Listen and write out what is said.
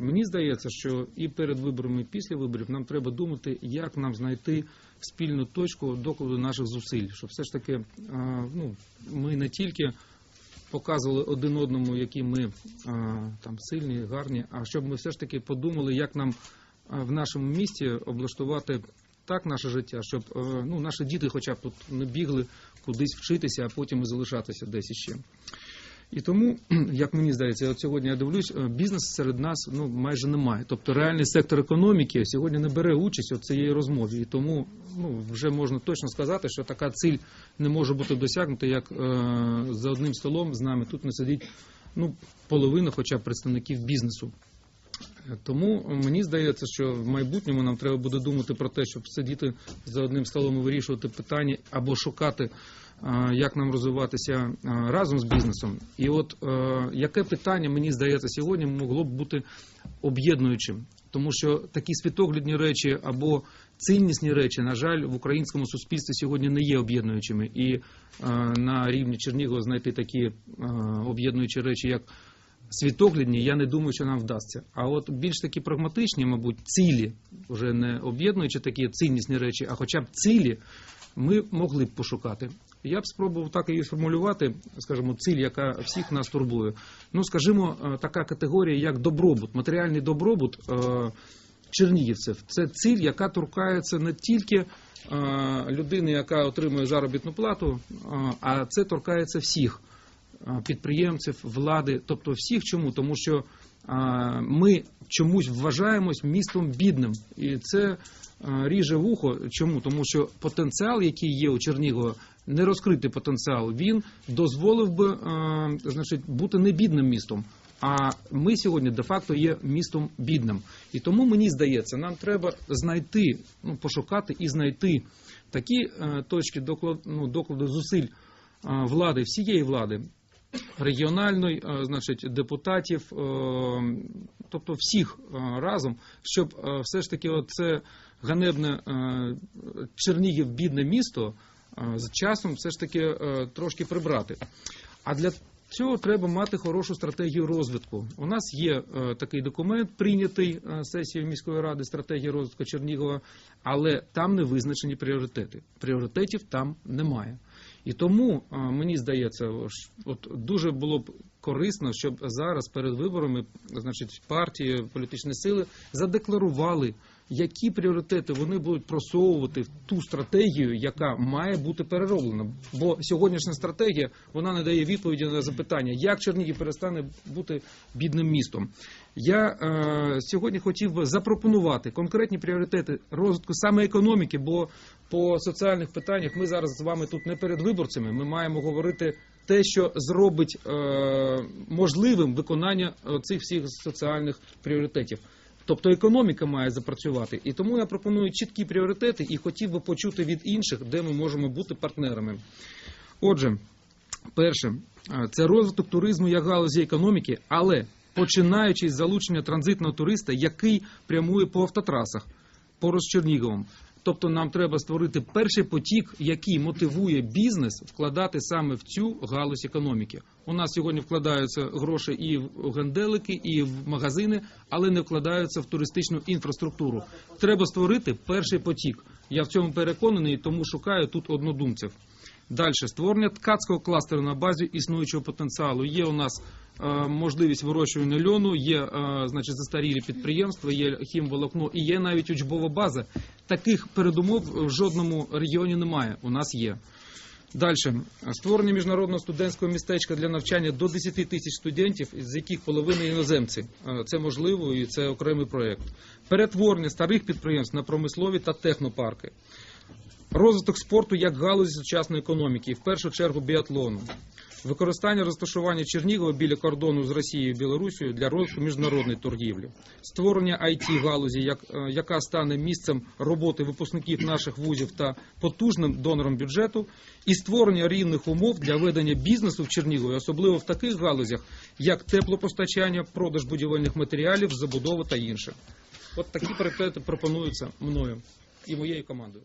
Мені здається, що і перед виборами, і після виборів нам треба думати, як нам знайти спільну точку докладу наших зусиль, щоб все ж таки ну, ми не тільки показували один одному, які ми там сильні, гарні, а щоб ми все ж таки подумали, як нам в нашому місті облаштувати так наше життя, щоб ну, наші діти хоча б тут не бігли кудись вчитися, а потім і залишатися десь іще. І тому, як мені здається, от сьогодні я дивлюсь, е, бізнес серед нас ну майже немає. Тобто реальний сектор економіки сьогодні не бере участь у цієї розмові. І тому ну вже можна точно сказати, що така ціль не може бути досягнута, як е, за одним столом з нами тут не сидить ну половина, хоча б представників бізнесу. Тому мені здається, що в майбутньому нам треба буде думати про те, щоб сидіти за одним столом і вирішувати питання або шукати, е, як нам розвиватися е, разом з бізнесом. І от е, яке питання мені здається сьогодні могло б бути об'єднуючим, тому що такі світоглядні речі або ціннісні речі, на жаль, в українському суспільстві сьогодні не є об'єднуючими. І на рівні Чернігова знайти такі об'єднуючі речі, як світоглядні, я не думаю, що нам вдасться. А от більш такі прагматичні, мабуть, цілі, вже не об'єднуючи такі ціннісні речі, а хоча б цілі, ми могли б пошукати. Я б спробував так її сформулювати, скажімо, ціль, яка всіх нас турбує. Ну, скажімо, е, така категорія, як добробут, матеріальний добробут е, чернігівців. Це ціль, яка торкається не тільки е, людини, яка отримує заробітну плату, а це торкається всіх підприємців, влади, тобто всіх. Чому? Тому що е, ми чомусь вважаємось містом бідним, і це е, ріже вухо. Чому? Тому що потенціал, який є у Чернігова, не розкритий потенціал, він дозволив би е, значить, бути не бідним містом. А ми сьогодні де-факто є містом бідним. І тому мені здається, нам треба знайти, ну, пошукати і знайти такі е, точки докладу, ну, докладу зусиль е, влади, всієї влади, регіональної, е, значить, депутатів, е, тобто всіх е, разом, щоб все ж таки це ганебне Чернігів бідне місто з часом все ж таки трошки прибрати. А для цього треба мати хорошу стратегію розвитку. У нас є такий документ, прийнятий сесією міської ради, стратегія розвитку Чернігова, але там не визначені пріоритети. Пріоритетів там немає. І тому мені здається, от дуже було б корисно, щоб зараз перед виборами, значить, партії, політичні сили задекларували, які пріоритети вони будуть просовувати в ту стратегію, яка має бути перероблена. Бо сьогоднішня стратегія вона не дає відповіді на запитання, як Чернігів перестане бути бідним містом. Я е, сьогодні хотів би запропонувати конкретні пріоритети розвитку саме економіки, бо по соціальних питаннях ми зараз з вами тут не перед виборцями. Ми маємо говорити те, що зробить е, можливим виконання е, цих всіх соціальних пріоритетів. Тобто економіка має запрацювати. І тому я пропоную чіткі пріоритети і хотів би почути від інших, де ми можемо бути партнерами. Отже, перше, е, це розвиток туризму як галузі економіки, але починаючи з залучення транзитного туриста, який прямує по автотрасах поруч Черніговом. Тобто нам треба створити перший потік, який мотивує бізнес вкладати саме в цю галузь економіки. У нас сьогодні вкладаються гроші і в генделики, і в магазини, але не вкладаються в туристичну інфраструктуру. Треба створити перший потік. Я в цьому переконаний, тому шукаю тут однодумців. Далі створення ткацького кластеру на базі існуючого потенціалу. Є у нас е, можливість вирощування льону, є е, значить застарілі підприємства, є хімволокно і є навіть учбова база. Таких передумов в жодному регіоні немає. У нас є. Далі створення міжнародного студентського містечка для навчання до 10 тисяч студентів, з яких половина іноземці. Е, Це можливо і це окремий проєкт. Перетворення старих підприємств на промислові та технопарки. Розвиток спорту як галузі сучасної економіки, в першу чергу біатлону. Використання розташування Чернігова біля кордону з Росією і Білорусією для розвитку міжнародної торгівлі, створення it галузі, е, яка стане місцем роботи випускників наших вузів та потужним донором бюджету, і створення рівних умов для ведення бізнесу в Чернігові, особливо в таких галузях, як теплопостачання, продаж будівельних матеріалів, забудова та інше. От такі пріоритети пропонуються мною і моєю командою.